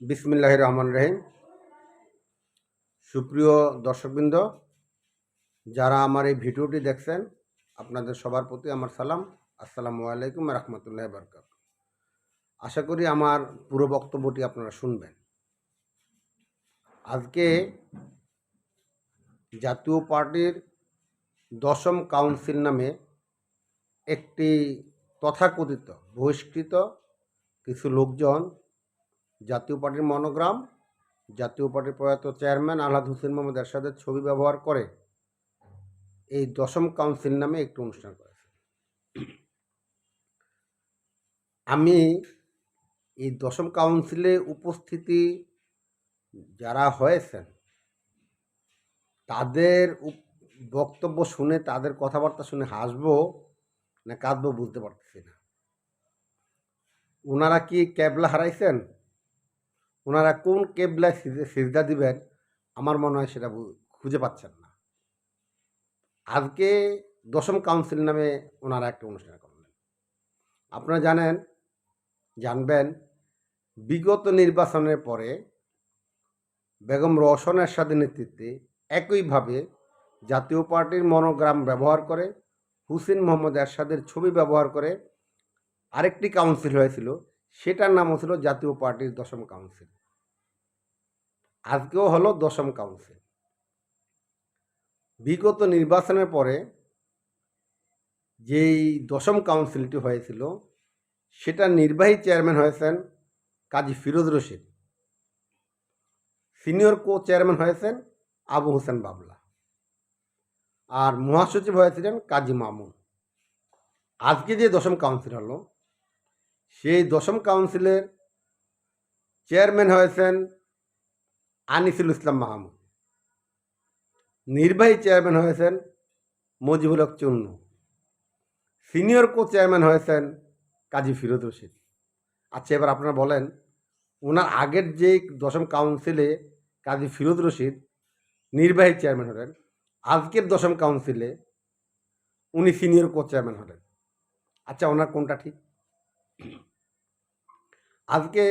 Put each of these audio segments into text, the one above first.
বিসমিল্লাহ রহমান রহিম। সুপ্রিয় দর্শকবৃন্দ, যারা আমার এই ভিডিওটি দেখছেন, আপনাদের সবার প্রতি আমার সালাম। আসসালামু আলাইকুম রহমতুল্লাহ বরকাত আশা করি আমার পুরো বক্তব্যটি আপনারা শুনবেন। আজকে জাতীয় পার্টির দশম কাউন্সিল নামে একটি তথাকথিত, বহিষ্কৃত কিছু লোকজন জাতীয় পার্টির মনোগ্রাম, জাতীয় পার্টির প্রয়াত চেয়ারম্যান আলহাদ হোসেন মোহাম্মদ এরশাদের ছবি ব্যবহার করে এই দশম কাউন্সিল নামে একটি অনুষ্ঠান করেছে। আমি এই দশম কাউন্সিলে উপস্থিতি যারা হয়েছেন, তাদের বক্তব্য শুনে, তাদের কথাবার্তা শুনে হাসবো না কাঁদবো বুঝতে পারতেছি না। ওনারা কি ক্যাবলা হারাইছেন? ওনারা কোন কেবলায় সিজ- সিজদা দিবেন, আমার মনে হয় সেটা খুঁজে পাচ্ছেন না। আজকে দশম কাউন্সিল নামে ওনারা একটা অনুষ্ঠান করলেন। আপনারা জানেন, জানবেন, বিগত নির্বাচনের পরে বেগম রওশন এরশাদের নেতৃত্বে একইভাবে জাতীয় পার্টির মনোগ্রাম ব্যবহার করে হুসেন মোহাম্মদ এরশাদের ছবি ব্যবহার করে আরেকটি কাউন্সিল হয়েছিল, সেটার নাম ছিল জাতীয় পার্টির দশম কাউন্সিল। আজকেও হলো দশম কাউন্সিল বিগত নির্বাচনের পরে যেই দশম কাউন্সিলটি হয়েছিল সেটা নির্বাহী চেয়ারম্যান হয়েছেন Kazi Firoz Rashid. Senior co chairman হয়েছেন আবু হোসেন বাবলা। আর মহাসচিব হয়েছিলেন কাজী মামুন। আজকে যে দশম কাউন্সিল হলো, সেই দশম কাউন্সিলের চেয়ারম্যান হয়েছেন আনিসুল ইসলাম মাহমুদ। নির্বাহী চেয়ারম্যান হয়েছেন Mujibul Haque Chunnu. Senior co chairman হয়েছেন কাজী ফিরোজ রশিদ। আচ্ছা এবার আপনারা বলেন ওনার আগের যে দশম কাউন্সিলে কাজী ফিরোজ রশিদ নির্বাহী চেয়ারম্যান হলেন, আজকের দশম কাউন্সিলে উনি সিনিয়র কো চেয়ারম্যান হলেন। আচ্ছা ওনার কোনটা ঠিক? আজকে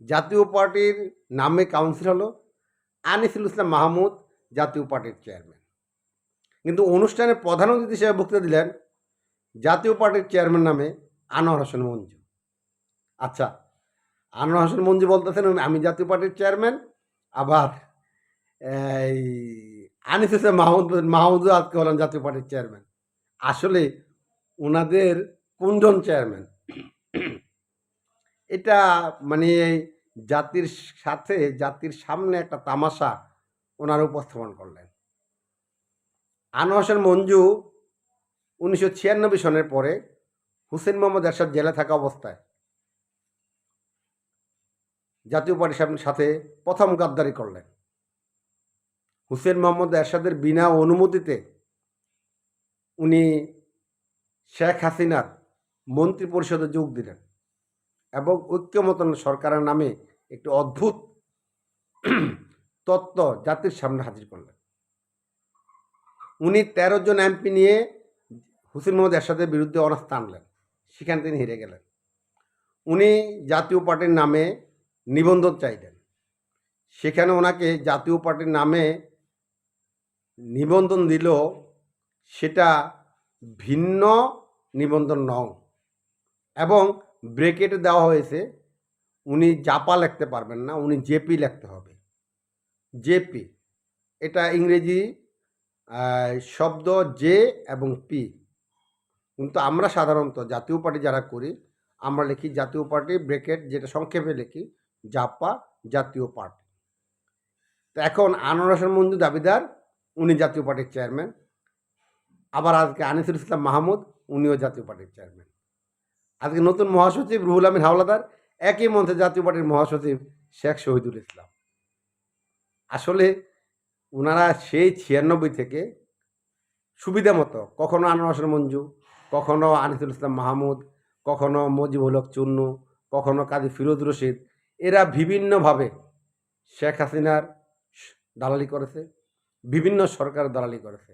জাতীয় পার্টির নামে কাউন্সিল হলো আনিসুল ইসলাম মাহমুদ, জাতীয় পার্টির চেয়ারম্যান কিন্তু অনুষ্ঠানে প্রধান অতিথি হিসেবে বক্তৃতা দিলেন জাতীয় পার্টির চেয়ারম্যান নামে আনোয়ার হোসেন মঞ্জু। আচ্ছা আনোয়ার হোসেন মঞ্জু বলতেছেন আমি জাতীয় পার্টির চেয়ারম্যান আবার এই আনিস হোসেন মাহমুদ, মাহমুদও আজকে হলেন জাতীয় পার্টির চেয়ারম্যান আসলে ওনাদের কোনজন চেয়ারম্যান এটা মানে জাতির সাথে, জাতির সামনে একটা তামাশা ওনারা উপস্থাপন করলেন। আনোয়ার হোসেন মঞ্জু উনিশশো ছিয়ানব্বই সনের পরে হুসেন মোহাম্মদ এরশাদ জেলে থাকা অবস্থায় জাতীয় পার্টির সাথে প্রথম গাদ্দারি করলেন। হুসেন মোহাম্মদ এরশাদের বিনা অনুমতিতে উনি শেখ হাসিনার মন্ত্রী পরিষদে যোগ দিলেন। এবং ঐক্যমতন সরকারের নামে একটি অদ্ভুত তত্ত্ব জাতির সামনে হাজির করলেন। উনি তেরো জন এমপি নিয়ে হুসেন মোহাম্মদ এরশাদের বিরুদ্ধে অনাস্থা আনলেন। সেখানে তিনি হেরে গেলেন। উনি জাতীয় পার্টির নামে নিবন্ধন চাইলেন। সেখানে ওনাকে জাতীয় পার্টির নামে নিবন্ধন দিল, সেটা ভিন্ন নিবন্ধন নং। এবং ব্রেকেটে দেওয়া হয়েছে, উনি জাপা লিখতে পারবেন না, উনি জেপি লিখতে হবে। জেপি এটা ইংরেজি শব্দ জে এবং পি। কিন্তু আমরা সাধারণত জাতীয় পার্টি যারা করি, আমরা লিখি জাতীয় পার্টি ব্রেকেট যেটা সংক্ষেপে লিখি, জাপা জাতীয় পার্টি তো এখন আনোয়ার মঞ্জু দাবিদার, উনি জাতীয় পার্টির চেয়ারম্যান আবার আজকে আনিসুল ইসলাম মাহমুদ, উনিও জাতীয় পার্টির চেয়ারম্যান আজকে নতুন মহাসচিব রুহুল আমিন হাওলাদার, একই মঞ্চে জাতীয় পার্টির মহাসচিব শেখ শহীদুল ইসলাম। আসলে ওনারা সেই ছিয়ানব্বই থেকে সুবিধা মতো কখনো আনোয়ার মঞ্জু, কখনো আনিসুল ইসলাম মাহমুদ, কখনো মজিবুল হক চুন্নু, কখনো কাজী ফিরোজ রশিদ, এরা বিভিন্নভাবে শেখ হাসিনার দালালি করেছে, বিভিন্ন সরকার দালালি করেছে।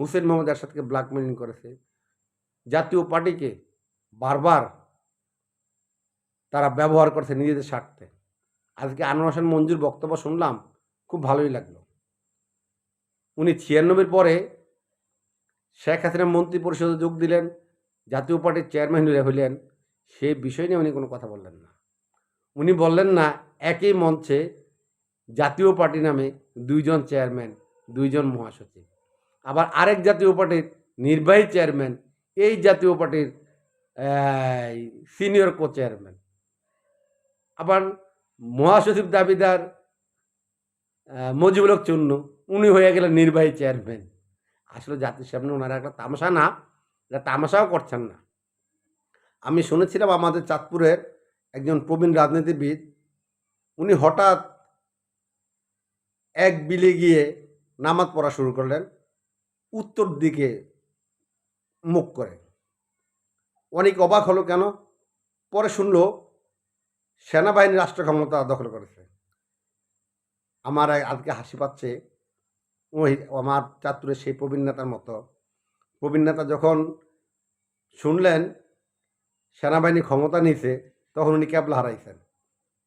হুসেন মোহাম্মদ এরশাদকে ব্ল্যাকমেলিং করেছে। জাতীয় পার্টিকে বারবার তারা ব্যবহার করছে নিজেদের স্বার্থে। আজকে আনোয়ার হোসেন মঞ্জুর বক্তব্য শুনলাম, খুব ভালোই লাগল। উনি ছিয়ানব্বইয়ের পরে শেখ হাসিনা মন্ত্রী পরিষদে যোগ দিলেন, জাতীয় পার্টির চেয়ারম্যান হইলেন সে বিষয় নিয়ে উনি কোনো কথা বললেন না। উনি বললেন না, একই মঞ্চে জাতীয় পার্টি নামে দুইজন চেয়ারম্যান, দুইজন মহাসচিব। আবার আরেক জাতীয় পার্টির নির্বাহী চেয়ারম্যান, এই জাতীয় পার্টির সিনিয়র কো চেয়ারম্যান আবার মহাসচিব দাবিদার আহ, মজিবুল হক চুন্নু উনি হয়ে গেলেন নির্বাহী চেয়ারম্যান আসলে জাতির সামনে ওনারা একটা তামাশা না এটা তামাশাও করছেন না। আমি শুনেছিলাম আমাদের চাঁদপুরের একজন প্রবীণ রাজনীতিবিদ উনি হঠাৎ এক বিলে গিয়ে নামাজ পড়া শুরু করলেন উত্তর দিকে মুখ করে। অনেক অবাক হলো কেন? পরে শুনল সেনাবাহিনী রাষ্ট্র ক্ষমতা দখল করেছে। আমার আজকে হাসি পাচ্ছে, ওই আমার চাতুরের সেই প্রবীণ নেতার মতো। প্রবীণ নেতা যখন শুনলেন, সেনাবাহিনী ক্ষমতা নিছে তখন উনি ক্যাবলা হারাইছেন।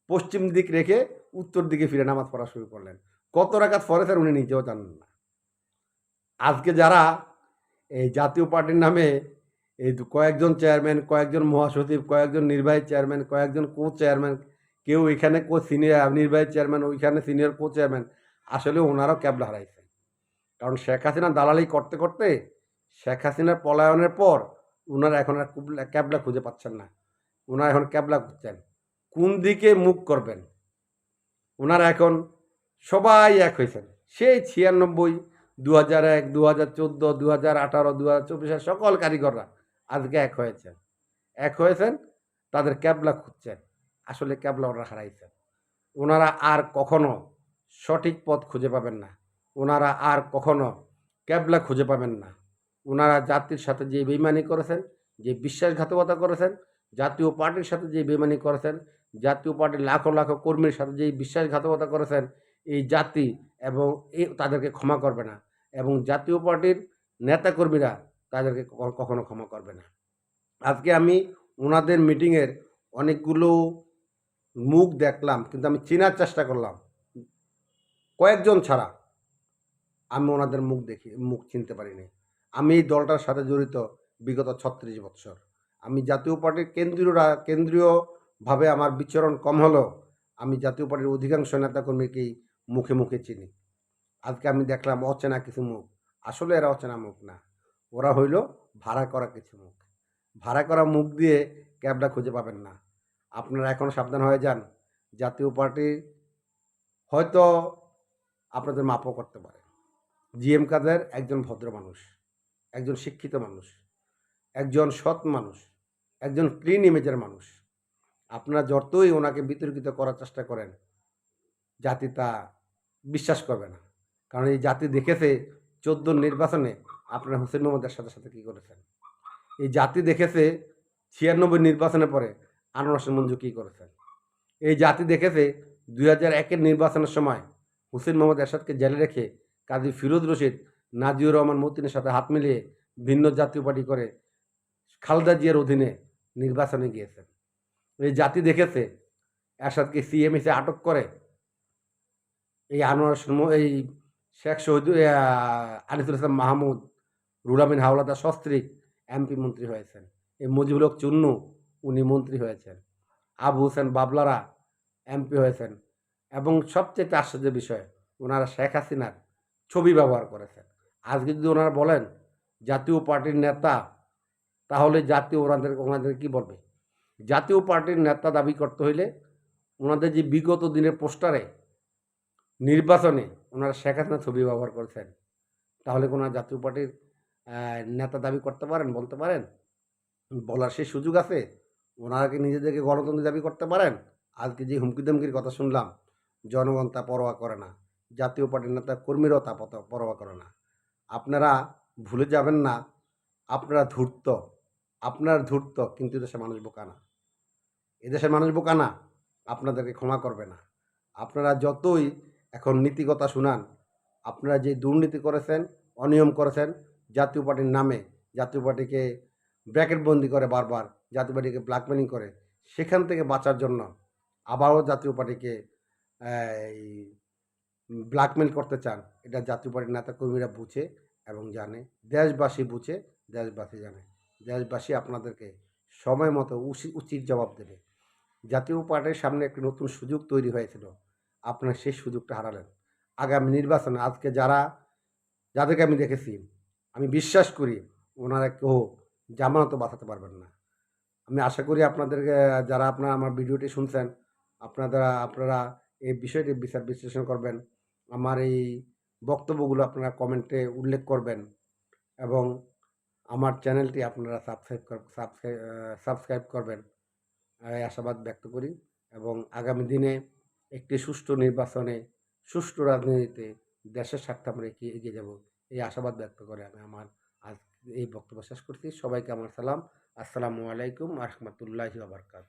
পশ্চিম দিক রেখে উত্তর দিকে ফিরে নামাজ পড়া শুরু করলেন। কত রাকাত ফরেছেন উনি নিজেও জানেন না। আজকে যারা এই জাতীয় পার্টির নামে এই কয়েকজন চেয়ারম্যান, কয়েকজন মহাসচিব, কয়েকজন নির্বাহী চেয়ারম্যান, কয়েকজন কো চেয়ারম্যান কেউ এখানে কো সিনিয়র নির্বাহী চেয়ারম্যান ওইখানে সিনিয়র কো চেয়ারম্যান আসলে ওনারাও ক্যাবলা হারাইছে। কারণ শেখ হাসিনা দালালি করতে করতে শেখ হাসিনার পলায়নের পর ওনারা এখন আর ক্যাবলা খুঁজে পাচ্ছেন না। ওনারা এখন ক্যাবলা খুঁজছেন। কোন দিকে মুখ করবেন? ওনারা এখন সবাই এক হয়েছেন। সেই ছিয়ানব্বই দু হাজার এক দু হাজার চোদ্দ দু হাজার আঠারো দু হাজার চব্বিশের সকল কারিগররা আজকে এক হয়েছেন। এক হয়েছেন, তাদের ক্যাবলা খুঁজছেন। আসলে ক্যাবলা ওরা হারাইছেন। ওনারা আর কখনো সঠিক পথ খুঁজে পাবেন না। ওনারা আর কখনো ক্যাবলা খুঁজে পাবেন না। ওনারা জাতির সাথে যে বেইমানি করেছেন, যে বিশ্বাসঘাতকতা করেছেন, জাতীয় পার্টির সাথে যে বেইমানি করেছেন, জাতীয় পার্টির লাখো লাখো কর্মীর সাথে যে বিশ্বাসঘাতকতা করেছেন, এই জাতি এবং এই তাদেরকে ক্ষমা করবে না। এবং জাতীয় পার্টির নেতাকর্মীরা তাদেরকে কখনো ক্ষমা করবে না। আজকে আমি ওনাদের মিটিংয়ের অনেকগুলো মুখ দেখলাম, কিন্তু আমি চেনার চেষ্টা করলাম। কয়েকজন ছাড়া আমি ওনাদের মুখ দেখি, মুখ চিনতে পারিনি। আমি এই দলটার সাথে জড়িত বিগত ছত্রিশ বৎসর। আমি জাতীয় পার্টির কেন্দ্রীয় রা- কেন্দ্রীয়ভাবে আমার বিচরণ কম হলেও আমি জাতীয় পার্টির অধিকাংশ নেতাকর্মীকেই মুখে মুখে চিনি। আজকে আমি দেখলাম অচেনা কিছু মুখ। আসলে এরা অচেনা মুখ না। ওরা হইল ভাড়া করা কিছু মুখ। ভাড়া করা মুখ দিয়ে ক্যাবটা খুঁজে পাবেন না। আপনারা এখন সাবধান হয়ে যান। জাতীয় পার্টি হয়তো আপনাদের মাপও করতে পারে। জিএম কাদের একজন ভদ্র মানুষ, একজন শিক্ষিত মানুষ, একজন সৎ মানুষ, একজন ক্লিন ইমেজের মানুষ। আপনারা যতই ওনাকে বিতর্কিত করার চেষ্টা করেন, জাতি তা বিশ্বাস করবে না। কারণ এই জাতি দেখেছে চোদ্দ নির্বাচনে আপনারা হুসেন মোহাম্মদের সাথে সাথে কী করেছেন? এই জাতি দেখেছে ছিয়ানব্বই নির্বাচনের পরে আনোয়ার হোসেন মঞ্জু কী করেছেন? এই জাতি দেখেছে দুই হাজার একের নির্বাচনের সময় হুসেন মোহাম্মদ এরশাদকে জেলে রেখে কাজী ফিরোজ রশিদ, নাজিউর রহমান মতিনের সাথে হাত মিলিয়ে ভিন্ন জাতীয় পার্টি করে খালদা জিয়ার অধীনে নির্বাচনে গিয়েছেন। এই জাতি দেখেছে এরশাদকে সিএমএসে আটক করে এই আনোয়ার এই শেখ শহীদ আনিসুল ইসলাম মাহমুদ রুলামিন হাওলাদার সস্ত্রীক এমপি মন্ত্রী হয়েছেন। এই মুজিবুল হক চুন্নু, উনি মন্ত্রী হয়েছেন। আবু হোসেন বাবলারা এমপি হয়েছেন। এবং সবচেয়ে আশ্চর্যের বিষয়, ওনারা শেখ হাসিনার ছবি ব্যবহার করেছেন। আজকে যদি ওনারা বলেন, জাতীয় পার্টির নেতা, তাহলে জাতীয় ওনাদের ওনাদের কি বলবে? জাতীয় পার্টির নেতা দাবি করতে হইলে ওনাদের যে বিগত দিনের পোস্টারে, নির্বাচনে ওনারা শেখ হাসিনার ছবি ব্যবহার করেছেন, তাহলে কোনো জাতীয় পার্টির নেতা দাবি করতে পারেন, বলতে পারেন। বলার সেই সুযোগ আছে, ওনারা কি নিজেদেরকে গণতন্ত্র দাবি করতে পারেন? আজকে যে হুমকি ধমকির কথা শুনলাম, জনগণ তা পরোয়া করে না, জাতীয় পার্টির নেতা কর্মীরাও তা পরোয়া করে না। আপনারা ভুলে যাবেন না, আপনারা ধূর্ত, আপনার ধূর্ত, কিন্তু দেশের মানুষ বোকা না। এদেশের মানুষ বোকা না, আপনাদেরকে ক্ষমা করবে না। আপনারা যতই এখন নীতিকথা শুনান, আপনারা যে দুর্নীতি করেছেন, অনিয়ম করেছেন জাতীয় পার্টির নামে, জাতীয় পার্টিকে ব্র্যাকেটবন্দি করে বারবার, জাতীয় পার্টিকে ব্ল্যাকমেলিং করে, সেখান থেকে বাঁচার জন্য আবারও জাতীয় পার্টিকে ব্ল্যাকমেল করতে চান, এটা জাতীয় পার্টির নেতাকর্মীরা বুঝে এবং জানে, দেশবাসী বুঝে, দেশবাসী জানে। দেশবাসী আপনাদেরকে সময় মতো উচি- উচিত জবাব দেবে। জাতীয় পার্টির সামনে একটি নতুন সুযোগ তৈরি হয়েছিল, আপনারা সেই সুযোগটা হারালেন। আগামী নির্বাচনে আজকে যারা, যাদেরকে আমি দেখেছি আমি বিশ্বাস করি ওনারা কেউ জামানত বাঁচাতে পারবেন না। আমি আশা করি আপনাদেরকে, যারা আপনারা আমার ভিডিওটি শুনছেন, আপনারা আপনারা এই বিষয়টি বিচার বিশ্লেষণ করবেন, আমার এই বক্তব্যগুলো আপনারা কমেন্টে উল্লেখ করবেন এবং আমার চ্যানেলটি আপনারা সাবস্ক্রাইব সাবস্ক্রাইব করবেন। এই আশাবাদ ব্যক্ত করি এবং আগামী দিনে একটি সুষ্ঠু নির্বাচনে, সুষ্ঠু রাজনীতিতে দেশের স্বার্থে আমরা এগিয়ে যাব। এই আশাবাদ ব্যক্ত করে আমি আমার আজ এই বক্তব্য শেষ করছি। সবাইকে আমার সালাম। আসসালামু আলাইকুম আহমতুল্লাহি আবরকাত